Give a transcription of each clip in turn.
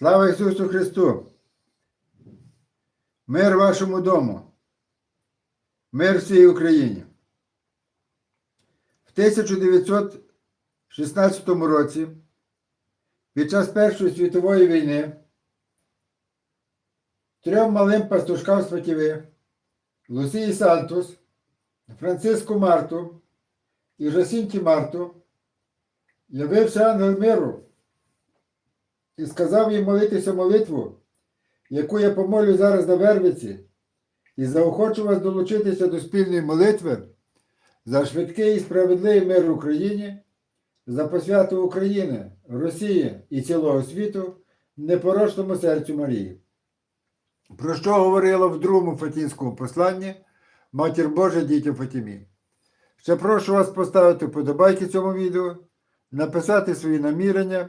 Слава Ісусу Христу! Мир вашому дому! Мир всій Україні! В 1916 році, під час Першої світової війни, трьом малим пастушкам Сватіви, Лусії Сантус, Франциску Марту і Жосінті Марту, явився ангел миру і сказав їм молитися молитву, яку я помолю зараз на Вервиці, і заохочу вас долучитися до спільної молитви за швидкий і справедливий мир в Україні, за посвяту України, Росії і цілого світу непорочному серцю Марії. Про що говорила в другому Фатінському посланні Матір Божа дітям Фатімі. Ще прошу вас поставити вподобайки цьому відео, написати свої намірення,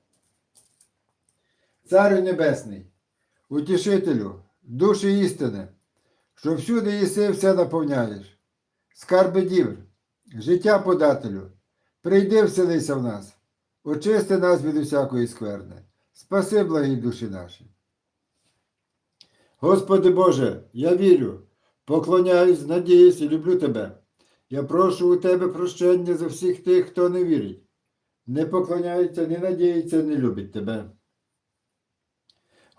Царю Небесний, утішителю, душі істини, що всюди єси все наповняєш, скарби дівр, життя подателю, прийди вселися в нас, очисти нас від усякої скверни, спаси благі душі наші. Господи Боже, я вірю, поклоняюсь, надіюсь і люблю Тебе. Я прошу у Тебе прощення за всіх тих, хто не вірить, не поклоняється, не надіється, не любить Тебе.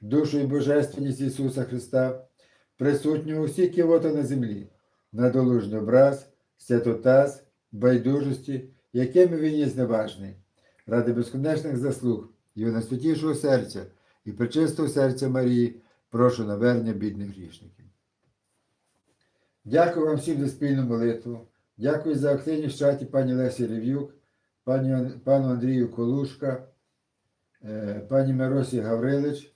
душу і божественність Ісуса Христа, присутню усі ківота на землі, надолужний образ, святотаз, байдужості, якими він є зневажний, ради безконечних заслуг Його найсвятішого серця і пречистого серця Марії, прошу навернення бідних грішників. Дякую вам всім за спільну молитву. Дякую за активність в чаті пані Лесі Рев'юк, пану Андрію Колушка, е, пані Миросі Гаврилич